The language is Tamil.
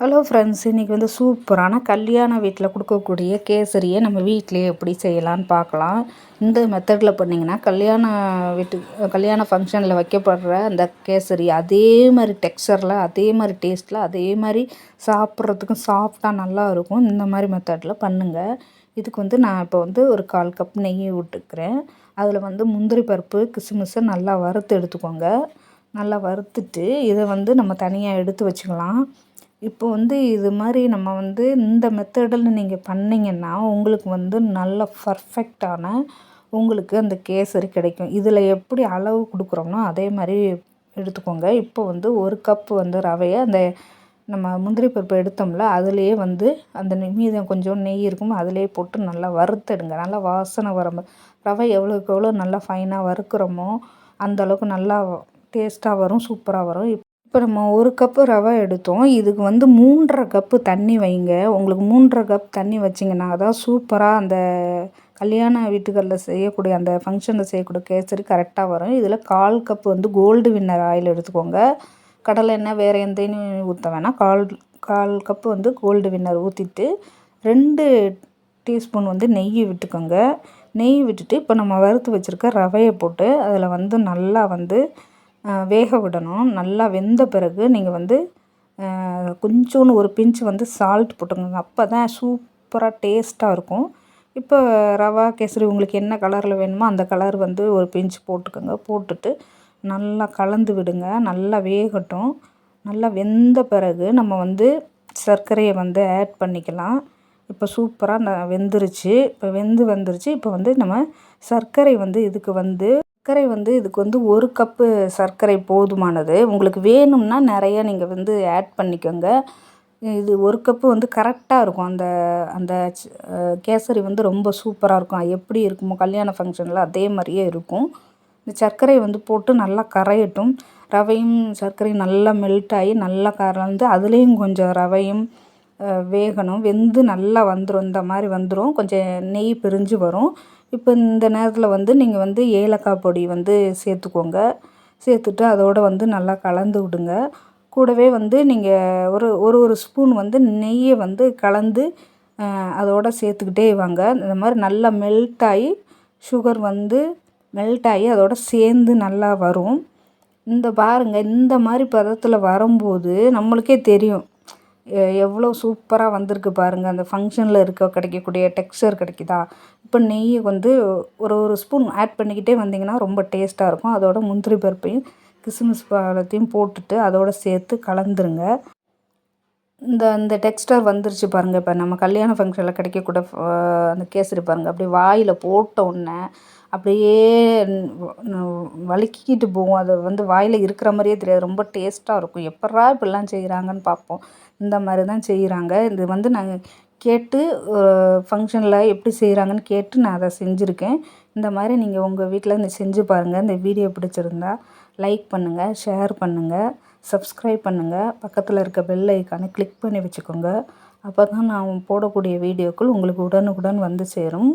ஹலோ ஃப்ரெண்ட்ஸ் இன்றைக்கி வந்து சூப்பரான கல்யாண வீட்டில் கொடுக்கக்கூடிய கேசரியை நம்ம வீட்டிலேயே எப்படி செய்யலான்னு பார்க்கலாம். இந்த மெத்தடில் பண்ணிங்கன்னா கல்யாண வீட்டு கல்யாண ஃபங்க்ஷனில் வைக்கப்படுற அந்த கேசரி அதே மாதிரி டெக்ஸ்சரில் அதே மாதிரி டேஸ்ட்டில் அதே மாதிரி சாப்பிட்றதுக்கும் சாஃப்டாக நல்லா இருக்கும். இந்த மாதிரி மெத்தடில் பண்ணுங்கள் இதுக்கு வந்து நான் இப்போ வந்து ஒரு கால் கப் நெய் விட்டுக்கிறேன். அதில் வந்து முந்திரி பருப்பு கிசுமிஸை நல்லா வறுத்து எடுத்துக்கோங்க. நல்லா வறுத்துட்டு இதை வந்து நம்ம தனியாக எடுத்து வச்சுக்கலாம். இப்போ வந்து இது மாதிரி நம்ம வந்து இந்த மெத்தடில் நீங்கள் பண்ணிங்கன்னா உங்களுக்கு வந்து நல்ல பர்ஃபெக்டான உங்களுக்கு அந்த கேசரி கிடைக்கும். இதில் எப்படி அளவு கொடுக்குறோமோ அதே மாதிரி எடுத்துக்கோங்க. இப்போ வந்து ஒரு கப்பு வந்து ரவையை அந்த நம்ம முந்திரி பருப்பு எடுத்தோம்ல அதுலேயே வந்து அந்த மீதம் கொஞ்சம் நெய் இருக்கும் அதிலே போட்டு நல்லா வறுத்தெடுங்க. நல்லா வாசனை வர ரவை எவ்வளோக்கு எவ்வளோ நல்லா ஃபைனாக வறுக்கிறோமோ அந்தளவுக்கு நல்லா டேஸ்ட்டாக வரும் சூப்பராக வரும். இப்போ நம்ம ஒரு கப்பு ரவை எடுத்தோம். இதுக்கு வந்து மூன்றரை கப்பு தண்ணி வைங்க. உங்களுக்கு மூன்றரை கப் தண்ணி வச்சிங்கன்னா தான் சூப்பராக அந்த கல்யாண வீட்டுகளில் செய்யக்கூடிய அந்த ஃபங்க்ஷனில் செய்யக்கூடிய கேசரி கரெக்டாக வரும். இதில் கால் கப்பு வந்து கோல்டு வின்னர் ஆயில் எடுத்துக்கோங்க. கடலை எண்ணெய் வேறு எந்த எண்ணெயும் ஊற்ற வேணாம். கால் கால் கப்பு வந்து கோல்டு வின்னர் ஊற்றிட்டு ரெண்டு டீஸ்பூன் வந்து நெய் விட்டுக்கோங்க. நெய் விட்டுட்டு இப்போ நம்ம வறுத்து வச்சுருக்க ரவையை போட்டு அதில் வந்து நல்லா வந்து வேக விடணும். நல்லா வெந்த பிறகு நீங்கள் வந்து கொஞ்சோன்னு ஒரு பிஞ்சு வந்து சால்ட் போட்டுக்கோங்க. அப்போ தான் சூப்பராக டேஸ்ட்டாக இருக்கும். இப்போ ரவா கேசரி உங்களுக்கு என்ன கலரில் வேணுமோ அந்த கலர் வந்து ஒரு பிஞ்சு போட்டுக்கோங்க. போட்டுட்டு நல்லா கலந்து விடுங்க. நல்லா வேகட்டும். நல்லா வெந்த பிறகு நம்ம வந்து சர்க்கரையை வந்து ஆட் பண்ணிக்கலாம். இப்போ சூப்பராக ந வெந்துருச்சு. இப்போ வெந்து வந்துருச்சு. இப்போ வந்து நம்ம சர்க்கரை வந்து இதுக்கு வந்து சர்க்கரை வந்து இதுக்கு வந்து ஒரு கப்பு சர்க்கரை போதுமானது. உங்களுக்கு வேணும்னா நிறைய நீங்கள் வந்து ஆட் பண்ணிக்கோங்க. இது ஒரு கப்பு வந்து கரெக்டாக இருக்கும். அந்த அந்த கேசரி வந்து ரொம்ப சூப்பராக இருக்கும். எப்படி இருக்குமோ கல்யாண ஃபங்க்ஷனில் அதே மாதிரியே இருக்கும். இந்த சர்க்கரையை வந்து போட்டு நல்லா கரையட்டும். ரவையும் சர்க்கரையும் நல்லா மெல்ட் ஆகி நல்லா கலந்து அதுலேயும் கொஞ்சம் ரவையும் வேகணும். வெந்து நல்லா வந்துடும் இந்த மாதிரி வந்துடும் கொஞ்சம் நெய் பிரிஞ்சு வரும். இப்போ இந்த நேரத்தில் வந்து நீங்கள் வந்து ஏலக்காய் பொடி வந்து சேர்த்துக்கோங்க. சேர்த்துட்டு அதோடு வந்து நல்லா கலந்து விடுங்க. கூடவே வந்து நீங்கள் ஒரு ஒரு ஒரு ஸ்பூன் வந்து நெய்யை வந்து கலந்து அதோடு சேர்த்துக்கிட்டே வாங்க. இந்த மாதிரி நல்லா மெல்ட் ஆகி சுகர் வந்து மெல்ட் ஆகி அதோடு சேர்ந்து நல்லா வரும். இந்த பாருங்கள் இந்த மாதிரி பதத்தில் வரும்போது நம்மளுக்கே தெரியும். எவ்வளோ சூப்பராக வந்திருக்கு பாருங்கள் அந்த ஃபங்க்ஷனில் இருக்க கிடைக்கக்கூடிய டெக்ஸ்சர் கிடைக்குதா? இப்போ நெய்யை வந்து ஒரு ஒரு ஸ்பூன் ஆட் பண்ணிக்கிட்டே வந்தீங்கன்னா ரொம்ப டேஸ்ட்டாக இருக்கும். அதோட முந்திரி பருப்பையும் கிஸ்மிஸ் பழத்தையும் போட்டுட்டு அதோடு சேர்த்து கலந்துருங்க. இந்த இந்த டெக்ஸ்டர் வந்துருச்சு பாருங்கள் இப்போ நம்ம கல்யாண ஃபங்க்ஷனில் கிடைக்கக்கூட அந்த கேசரி பாருங்கள் அப்படியே வாயில் போட்ட உடனே அப்படியே வழுக்கிக்கிட்டு போகும் அது வந்து வாயில் இருக்கிற மாதிரியே தெரியாது. ரொம்ப டேஸ்ட்டாக இருக்கும். எப்பட்றா இப்படிலாம் செய்கிறாங்கன்னு பார்ப்போம். இந்த மாதிரி தான் செய்கிறாங்க இது வந்து நாங்கள் கேட்டு ஃபங்க்ஷனில் எப்படி செய்கிறாங்கன்னு கேட்டு நான் அதை செஞ்சுருக்கேன். இந்த மாதிரி நீங்கள் உங்கள் வீட்டில் இந்த செஞ்சு பாருங்கள் இந்த வீடியோ பிடிச்சிருந்தா லைக் பண்ணுங்கள் ஷேர் பண்ணுங்கள் சப்ஸ்கிரைப் பண்ணுங்கள் பக்கத்தில் இருக்க பெல் ஐக்கானை கிளிக் பண்ணி வச்சுக்கோங்க. அப்போ தான் நான் போடக்கூடிய வீடியோக்கள் உங்களுக்கு உடனுக்குடன் வந்து சேரும்.